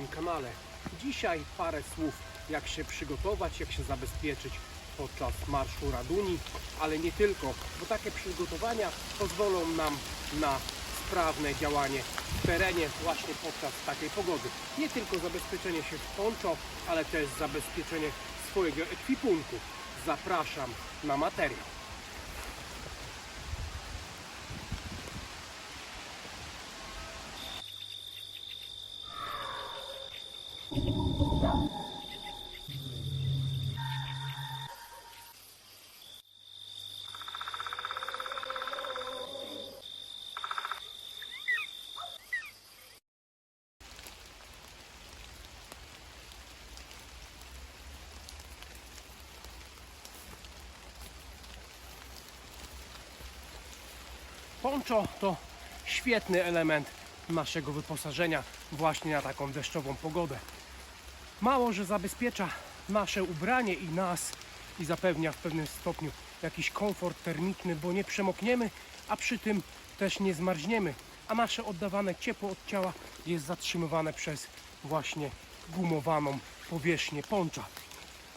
moim kanale. Dzisiaj parę słów, jak się przygotować, jak się zabezpieczyć podczas Marszu Raduni, ale nie tylko, bo takie przygotowania pozwolą nam na sprawne działanie w terenie właśnie podczas takiej pogody. Nie tylko zabezpieczenie się w poncho, ale też zabezpieczenie swojego ekwipunku. Zapraszam na materiał. Poncho to świetny element naszego wyposażenia właśnie na taką deszczową pogodę. Mało, że zabezpiecza nasze ubranie i nas i zapewnia w pewnym stopniu jakiś komfort termiczny, bo nie przemokniemy, a przy tym też nie zmarzniemy, a nasze oddawane ciepło od ciała jest zatrzymywane przez właśnie gumowaną powierzchnię poncza.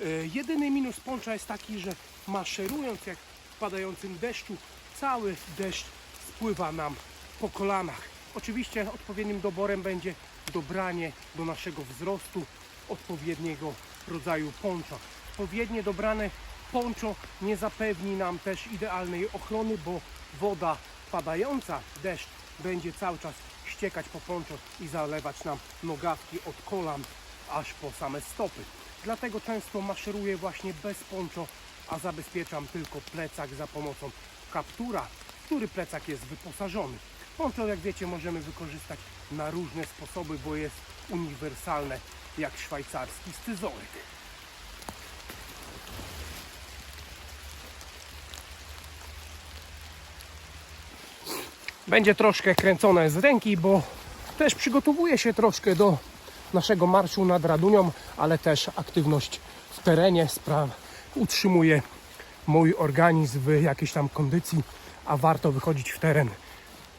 Y, Jedyny minus poncza jest taki, że maszerując jak w padającym deszczu, cały deszcz spływa nam po kolanach. Oczywiście odpowiednim doborem będzie dobranie do naszego wzrostu odpowiedniego rodzaju poncza. Odpowiednie dobrane poncho nie zapewni nam też idealnej ochrony, bo woda padająca, deszcz będzie cały czas ściekać po poncho i zalewać nam nogawki od kolan aż po same stopy. Dlatego często maszeruję właśnie bez poncho, a zabezpieczam tylko plecak za pomocą kaptura, który plecak jest wyposażony. Poncho, jak wiecie, możemy wykorzystać na różne sposoby, bo jest uniwersalne jak szwajcarski scyzoryk. Będzie troszkę kręcone z ręki, bo też przygotowuję się troszkę do naszego marszu nad Radunią, ale też aktywność w terenie utrzymuje mój organizm w jakiejś tam kondycji, a warto wychodzić w teren,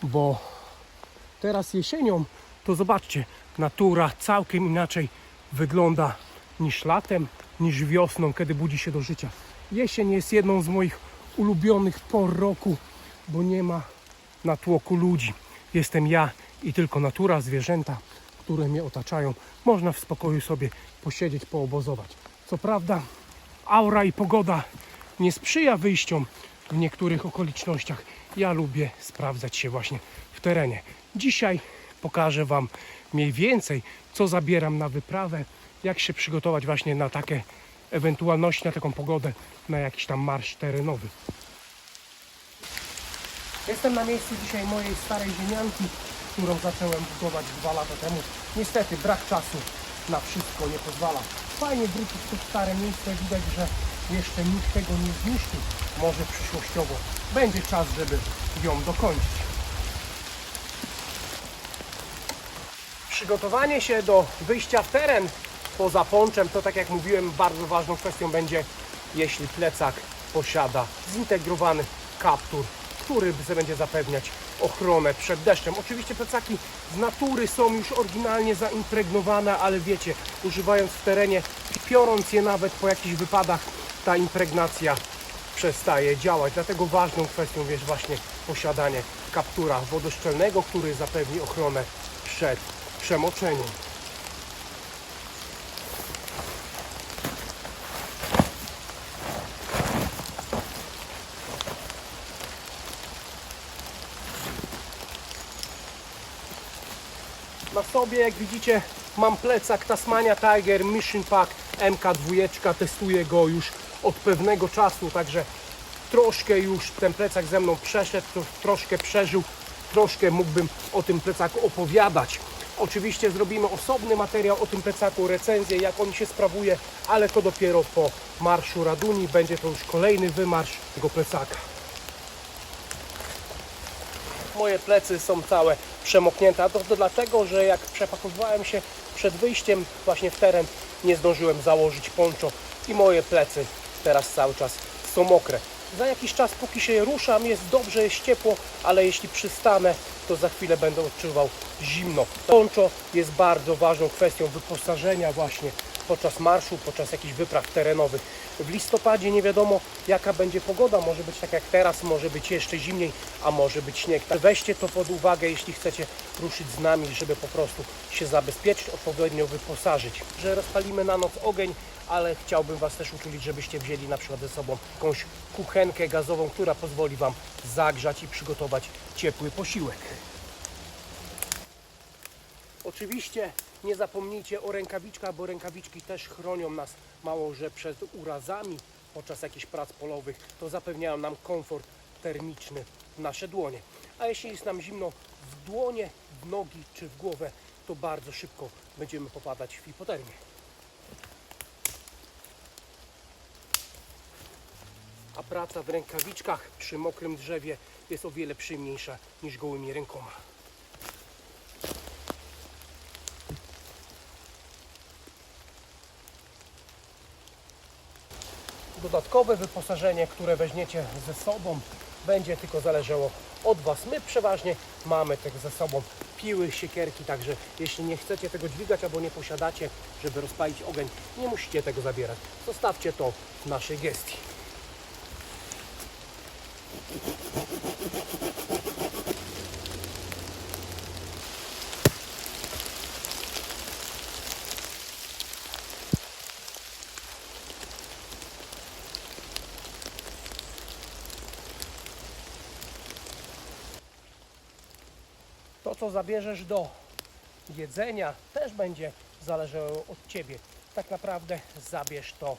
bo teraz jesienią to zobaczcie, natura całkiem inaczej wygląda niż latem, niż wiosną, kiedy budzi się do życia. Jesień jest jedną z moich ulubionych por roku, bo nie ma na tłoku ludzi. Jestem ja i tylko natura, zwierzęta, które mnie otaczają. Można w spokoju sobie posiedzieć, poobozować. Co prawda, aura i pogoda nie sprzyja wyjściom w niektórych okolicznościach. Ja lubię sprawdzać się właśnie w terenie. Dzisiaj pokażę Wam mniej więcej, co zabieram na wyprawę, jak się przygotować właśnie na takie ewentualności, na taką pogodę, na jakiś tam marsz terenowy. Jestem na miejscu dzisiaj mojej starej ziemianki, którą zacząłem budować dwa lata temu. Niestety brak czasu na wszystko nie pozwala. Fajnie wrócić w to stare miejsce, widać, że jeszcze nikt tego nie zniszczył. Może przyszłościowo będzie czas, żeby ją dokończyć. Przygotowanie się do wyjścia w teren poza ponczem to tak jak mówiłem bardzo ważną kwestią będzie jeśli plecak posiada zintegrowany kaptur, który będzie zapewniać ochronę przed deszczem. Oczywiście plecaki z natury są już oryginalnie zaimpregnowane, ale wiecie, używając w terenie, piorąc je nawet po jakichś wypadach, ta impregnacja przestaje działać. Dlatego ważną kwestią jest właśnie posiadanie kaptura wodoszczelnego, który zapewni ochronę przed przemoczeniem. Na sobie, jak widzicie, mam plecak Tasmania Tiger Mission Pack MK2. Testuję go już od pewnego czasu, także troszkę już ten plecak ze mną przeszedł, troszkę przeżył, troszkę mógłbym o tym plecaku opowiadać. Oczywiście zrobimy osobny materiał o tym plecaku, recenzję, jak on się sprawuje, ale to dopiero po marszu Raduni. Będzie to już kolejny wymarsz tego plecaka. Moje plecy są całe przemoknięte, a to, to dlatego, że jak przepakowywałem się przed wyjściem właśnie w teren, nie zdążyłem założyć poncho i moje plecy teraz cały czas są mokre. Za jakiś czas, póki się ruszam, jest dobrze, jest ciepło, ale jeśli przystanę, to za chwilę będę odczuwał zimno. Poncho jest bardzo ważną kwestią wyposażenia właśnie podczas marszu, podczas jakichś wypraw terenowych. W listopadzie nie wiadomo jaka będzie pogoda, może być tak jak teraz, może być jeszcze zimniej, a może być śnieg. Tak weźcie to pod uwagę, jeśli chcecie ruszyć z nami, żeby po prostu się zabezpieczyć, odpowiednio wyposażyć. Że rozpalimy na noc ogień, ale chciałbym Was też uczulić, żebyście wzięli na przykład ze sobą jakąś kuchenkę gazową, która pozwoli Wam zagrzać i przygotować ciepły posiłek. Oczywiście nie zapomnijcie o rękawiczkach, bo rękawiczki też chronią nas mało, że przed urazami podczas jakichś prac polowych, to zapewniają nam komfort termiczny w nasze dłonie. A jeśli jest nam zimno w dłonie, w nogi czy w głowę, to bardzo szybko będziemy popadać w hipotermię. A praca w rękawiczkach przy mokrym drzewie jest o wiele przyjemniejsza niż gołymi rękoma. Dodatkowe wyposażenie, które weźmiecie ze sobą, będzie tylko zależało od Was. My przeważnie mamy tego ze sobą piły, siekierki, także jeśli nie chcecie tego dźwigać albo nie posiadacie, żeby rozpalić ogień, nie musicie tego zabierać. Zostawcie to w naszej gestii. To, co zabierzesz do jedzenia, też będzie zależało od Ciebie. Tak naprawdę zabierz to,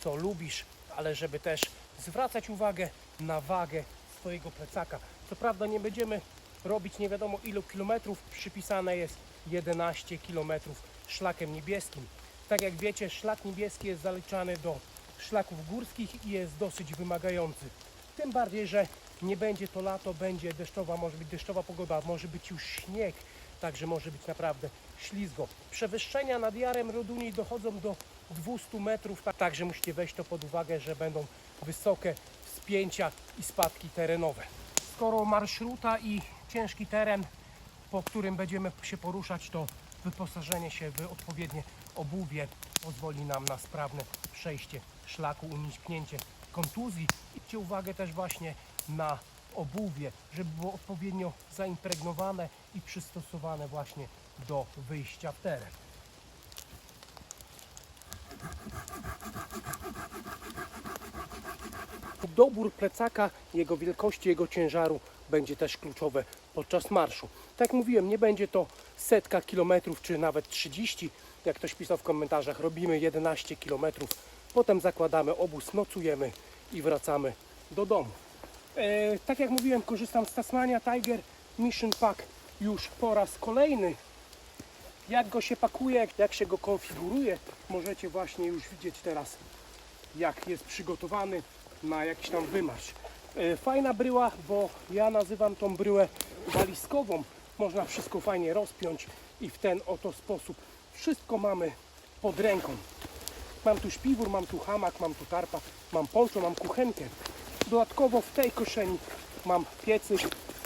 co lubisz, ale żeby też zwracać uwagę na wagę swojego plecaka. Co prawda nie będziemy robić nie wiadomo ilu kilometrów, przypisane jest 11 kilometrów szlakiem niebieskim. Tak jak wiecie, szlak niebieski jest zaliczany do szlaków górskich i jest dosyć wymagający. Tym bardziej, że nie będzie to lato, będzie deszczowa, może być deszczowa pogoda, może być już śnieg, także może być naprawdę ślizgo. Przewyższenia nad Jarem Roduni dochodzą do 200 metrów, tak- także musicie weźć to pod uwagę, że będą wysokie wspięcia i spadki terenowe. Skoro marszruta i ciężki teren, po którym będziemy się poruszać, to wyposażenie się w odpowiednie obuwie pozwoli nam na sprawne przejście szlaku, uniknięcie kontuzji. Idźcie uwagę też właśnie na obuwie, żeby było odpowiednio zaimpregnowane i przystosowane właśnie do wyjścia w teren. Dobór plecaka, jego wielkości, jego ciężaru będzie też kluczowe podczas marszu. Tak jak mówiłem, nie będzie to setka kilometrów, czy nawet 30, jak ktoś pisał w komentarzach, robimy 11 kilometrów, potem zakładamy obóz, nocujemy i wracamy do domu. E, tak jak mówiłem, korzystam z Tasmania Tiger Mission Pack już po raz kolejny. Jak go się pakuje, jak się go konfiguruje, możecie właśnie już widzieć teraz, jak jest przygotowany na jakiś tam wymarsz. E, Fajna bryła, bo ja nazywam tą bryłę walizkową. Można wszystko fajnie rozpiąć i w ten oto sposób wszystko mamy pod ręką. Mam tu śpiwór, mam tu hamak, mam tu tarpa, mam poncho, mam kuchenkę. Dodatkowo w tej koszeni mam piecyk,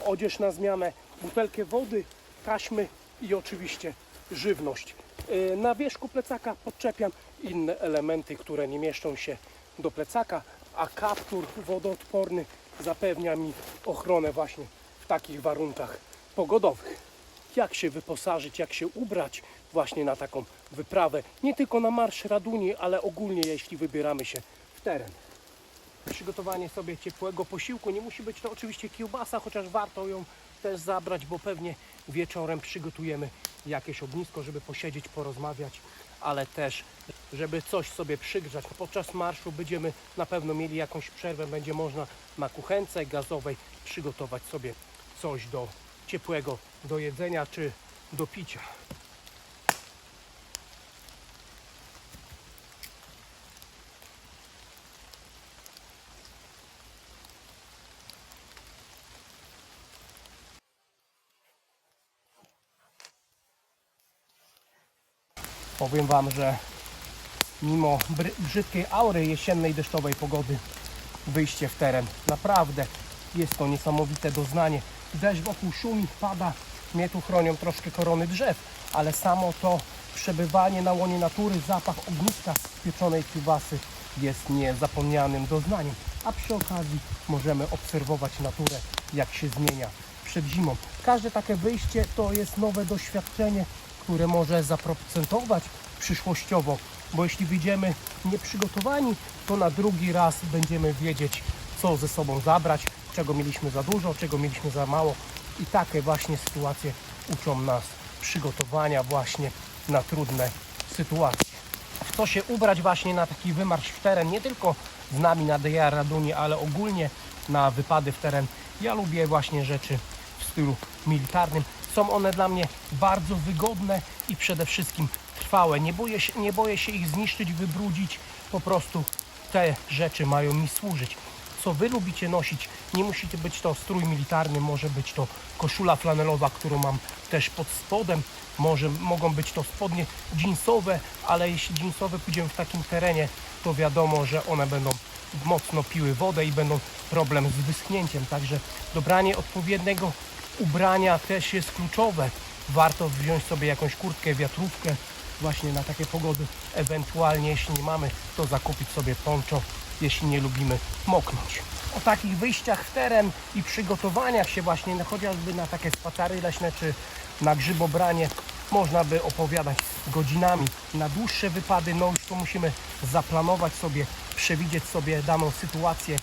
odzież na zmianę, butelkę wody, taśmy i oczywiście żywność. Yy, Na wierzchu plecaka podczepiam inne elementy, które nie mieszczą się do plecaka, a kaptur wodoodporny zapewnia mi ochronę właśnie w takich warunkach pogodowych jak się wyposażyć, jak się ubrać właśnie na taką wyprawę. Nie tylko na Marsz Raduni, ale ogólnie jeśli wybieramy się w teren. Przygotowanie sobie ciepłego posiłku. Nie musi być to oczywiście kiełbasa, chociaż warto ją też zabrać, bo pewnie wieczorem przygotujemy jakieś ognisko, żeby posiedzieć, porozmawiać, ale też żeby coś sobie przygrzać. Podczas marszu będziemy na pewno mieli jakąś przerwę, będzie można na kuchence gazowej przygotować sobie coś do ciepłego do jedzenia czy do picia. Powiem Wam, że mimo brzydkiej aury jesiennej deszczowej pogody wyjście w teren. Naprawdę jest to niesamowite doznanie. Deszcz wokół szumi, pada. Mnie tu chronią troszkę korony drzew, ale samo to przebywanie na łonie natury, zapach ogniska pieczonej kiełbasy jest niezapomnianym doznaniem. A przy okazji możemy obserwować naturę, jak się zmienia przed zimą. Każde takie wyjście to jest nowe doświadczenie, które może zaprocentować przyszłościowo, bo jeśli wyjdziemy nieprzygotowani, to na drugi raz będziemy wiedzieć, co ze sobą zabrać, czego mieliśmy za dużo, czego mieliśmy za mało. I takie właśnie sytuacje uczą nas przygotowania właśnie na trudne sytuacje. W co się ubrać właśnie na taki wymarsz w teren, nie tylko z nami na DR Raduni, ale ogólnie na wypady w teren. Ja lubię właśnie rzeczy w stylu militarnym. Są one dla mnie bardzo wygodne i przede wszystkim trwałe. Nie boję się, nie boję się ich zniszczyć, wybrudzić. Po prostu te rzeczy mają mi służyć. Co Wy lubicie nosić, nie musi to być to strój militarny, może być to koszula flanelowa, którą mam też pod spodem. Może, mogą być to spodnie jeansowe, ale jeśli jeansowe pójdziemy w takim terenie, to wiadomo, że one będą mocno piły wodę i będą problem z wyschnięciem. Także dobranie odpowiedniego ubrania też jest kluczowe. Warto wziąć sobie jakąś kurtkę, wiatrówkę właśnie na takie pogody. Ewentualnie jeśli nie mamy, to zakupić sobie poncho, jeśli nie lubimy moknąć. O takich wyjściach w teren i przygotowaniach się właśnie no, chociażby na takie spacery leśne czy na grzybobranie można by opowiadać godzinami. Na dłuższe wypady no już to musimy zaplanować sobie, przewidzieć sobie daną sytuację,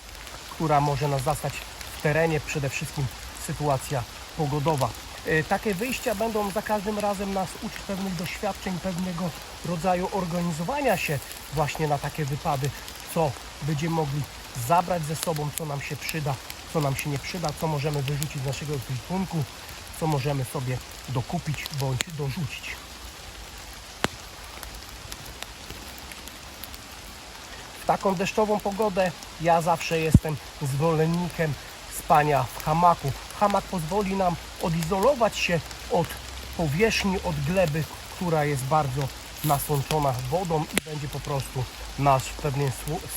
która może nas zastać w terenie, przede wszystkim sytuacja pogodowa. E, Takie wyjścia będą za każdym razem nas uczyć pewnych doświadczeń, pewnego rodzaju organizowania się właśnie na takie wypady, co będziemy mogli zabrać ze sobą, co nam się przyda, co nam się nie przyda, co możemy wyrzucić z naszego ekwipunku, co możemy sobie dokupić bądź dorzucić. W taką deszczową pogodę ja zawsze jestem zwolennikiem spania w hamaku. Hamak pozwoli nam odizolować się od powierzchni, od gleby, która jest bardzo nasączona wodą i będzie po prostu nas w pewien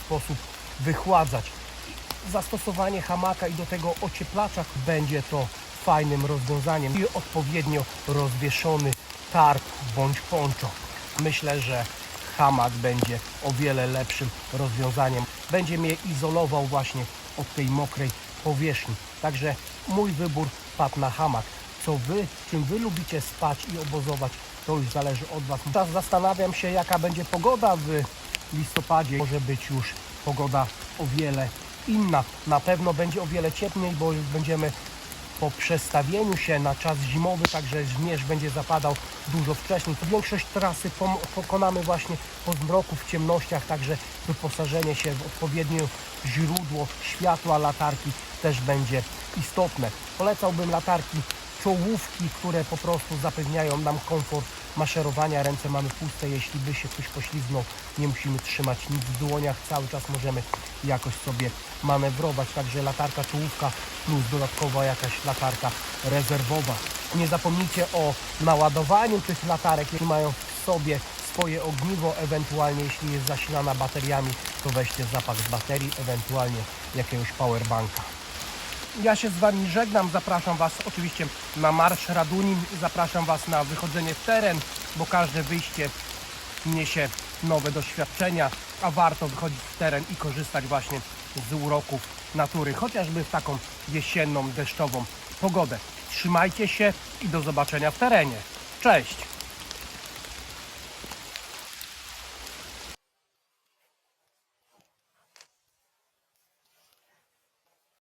sposób wychładzać. Zastosowanie hamaka i do tego ocieplacza będzie to fajnym rozwiązaniem i odpowiednio rozwieszony tarp bądź poncho. Myślę, że hamak będzie o wiele lepszym rozwiązaniem. Będzie mnie izolował właśnie od tej mokrej powierzchni. Także mój wybór padł na hamak. Co wy, czym wy lubicie spać i obozować, to już zależy od was. Teraz zastanawiam się, jaka będzie pogoda w listopadzie. Może być już pogoda o wiele inna. Na pewno będzie o wiele cieplej, bo już będziemy po przestawieniu się na czas zimowy, także zmierzch będzie zapadał dużo wcześniej. Większość trasy pokonamy właśnie po zmroku, w ciemnościach, także wyposażenie się w odpowiednie źródło światła latarki też będzie istotne. Polecałbym latarki czołówki, które po prostu zapewniają nam komfort maszerowania. Ręce mamy puste, jeśli by się ktoś poślizgnął, nie musimy trzymać nic w dłoniach, cały czas możemy jakoś sobie manewrować. Także latarka czołówka plus dodatkowa jakaś latarka rezerwowa. Nie zapomnijcie o naładowaniu tych latarek, jeśli mają w sobie swoje ogniwo, ewentualnie jeśli jest zasilana bateriami, to weźcie zapas baterii, ewentualnie jakiegoś powerbanka. Ja się z Wami żegnam, zapraszam Was oczywiście na Marsz Radunin, zapraszam Was na wychodzenie w teren, bo każde wyjście niesie nowe doświadczenia, a warto wychodzić w teren i korzystać właśnie z uroków natury, chociażby w taką jesienną, deszczową pogodę. Trzymajcie się i do zobaczenia w terenie. Cześć!